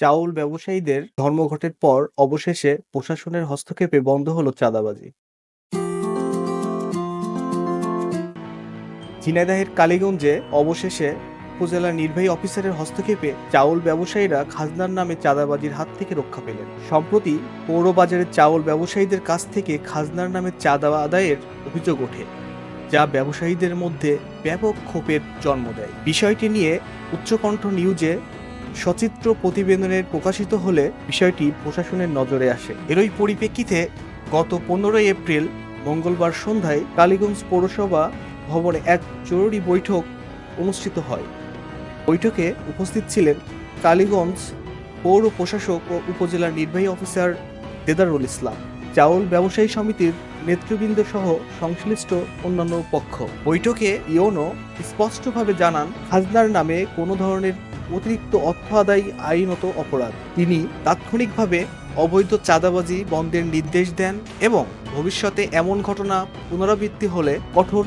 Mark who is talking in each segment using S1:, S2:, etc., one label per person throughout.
S1: চাউল ব্যবসায়ীদের ধর্মঘটের পর অবশেষে প্রশাসনের হস্তক্ষেপে বন্ধ হলো চাঁদাবাজি। ঝিনাইদহের কালীগঞ্জে অবশেষে উপজেলা নির্বাহী অফিসারের হস্তক্ষেপে চাউল ব্যবসায়ীরা খাজনার নামে চাঁদাবাজির হাত থেকে রক্ষা পেলেন। সম্প্রতি পৌর বাজারের চাউল ব্যবসায়ীদের কাছ থেকে খাজনার নামে চাঁদা আদায়ের অভিযোগ ওঠে, যা ব্যবসায়ীদের মধ্যে ব্যাপক ক্ষোভের জন্ম দেয়। বিষয়টি নিয়ে উচ্চকণ্ঠ নিউজে সচিত্র প্রতিবেদনের প্রকাশিত হলে বিষয়টি প্রশাসনের নজরে আসে। এরই পরিপ্রেক্ষিতে গত পনেরোই এপ্রিল মঙ্গলবার সন্ধ্যায় কালীগঞ্জ পৌরসভা ভবনে এক জরুরি বৈঠক অনুষ্ঠিত হয়। বৈঠকে উপস্থিত ছিলেন কালীগঞ্জ পৌর প্রশাসক ও উপজেলার নির্বাহী অফিসার দেদারুল ইসলাম। চাউল ব্যবসায়ী সমিতির নেতৃবৃন্দ সহ সংশ্লিষ্ট অন্যান্য পক্ষ। বৈঠকে ইওনো স্পষ্টভাবে জানান, খাজনার নামে কোনো ধরনের অতিরিক্ত অর্থ আদায় আইনত অপরাধ। তিনি তাৎক্ষণিকভাবে অবৈধ চাঁদাবাজি বন্ধের নির্দেশ দেন এবং ভবিষ্যতে এমন ঘটনা পুনরাবৃত্তি হলে কঠোর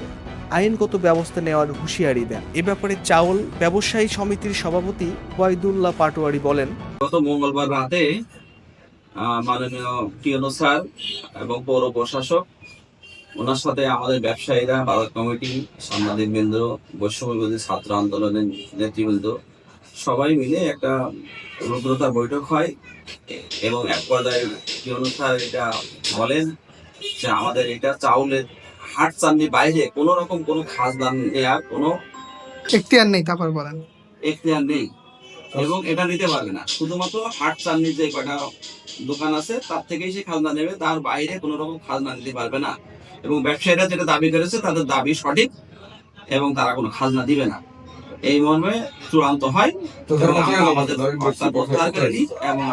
S1: আইনগত ব্যবস্থা নেওয়ার হুঁশিয়ারি দেন। এ ব্যাপারে চাউল ব্যবসায়ী সমিতির সভাপতি ওয়াইদুল্লাহ পাটোয়ারি বলেন,
S2: গত মঙ্গলবার রাতে মাননীয় টিএনও স্যার এবং পৌর প্রশাসক, ওনার সাথে আমাদের ব্যবসায়ীরা ভারত কমিটি, সাংবাদিক বৃন্দ বৈষম্য ছাত্র আন্দোলনের নেতৃবৃন্দ সবাই মিলে একটা রুদ্রতার বৈঠক হয় এবং এক পর্যায়ে টিএনও স্যার? এটা বলেন যে আমাদের এটা চাউলের হাট চান্দি বাইরে কোনো রকম কোনো দান নেওয়ার কোনো
S3: এখতিয়ার নেই তারপর বলেন।
S2: এখতিয়ার নেই এবং এটা নিতে পারবে না। শুধুমাত্র হাট চান্দির যে কটা দোকান আছে তার থেকেই সে খাজনা নেবে তার বাইরে কোনো রকম খাজনা নিতে পারবে না। এবং ব্যবসায়ীরা যেটা দাবি করেছে তাদের দাবি সঠিক এবং তারা কোনো খাজনা দিবে না। এই মর্মে চূড়ান্ত হয়। এবং আমাদের এবং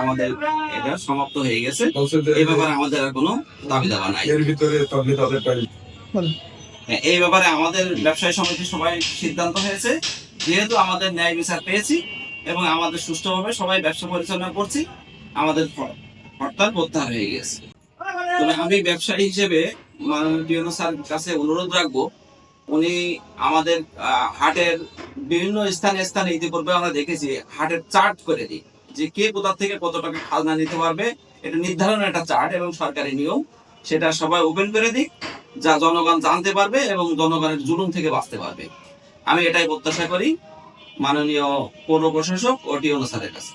S2: এটা সমাপ্ত হয়ে গেছে। এই ব্যাপারে আমাদের আর কোনো দাবি দাবা নাই।
S4: এর ভিতরে তবে তাদের
S2: হ্যাঁ, এই ব্যাপারে আমাদের ব্যবসায়ী সমিতি সবাই সিদ্ধান্ত হয়েছে। যেহেতু আমাদের ন্যায় বিচার পেয়েছি এবং আমাদের সুষ্ঠুভাবে সবাই ব্যবসা পরিচালনা করছি আমাদের হরতাল প্রত্যাহার হয়ে গেছে। তবে আমি ব্যবসায়ী হিসেবে মাননীয় স্যার কাছে অনুরোধ রাখব উনি আমাদের আহ, হাটের বিভিন্ন স্থানে স্থানে ইতিপূর্বে আমরা দেখেছি হাটের চার্ট করে দিই যে কে কোথা থেকে কত টাকা খাজনা নিতে পারবে। এটা নির্ধারণ একটা চার্ট এবং সরকারি নিয়ম। সেটা সবাই ওপেন করে দিক, যা জনগণ জানতে পারবে এবং জনগণের জুলুম থেকে বাঁচতে পারবে। আমি এটাই প্রত্যাশা করি। মাননীয় পৌর প্রশাসক ও টিওনো স্যারের কাছে।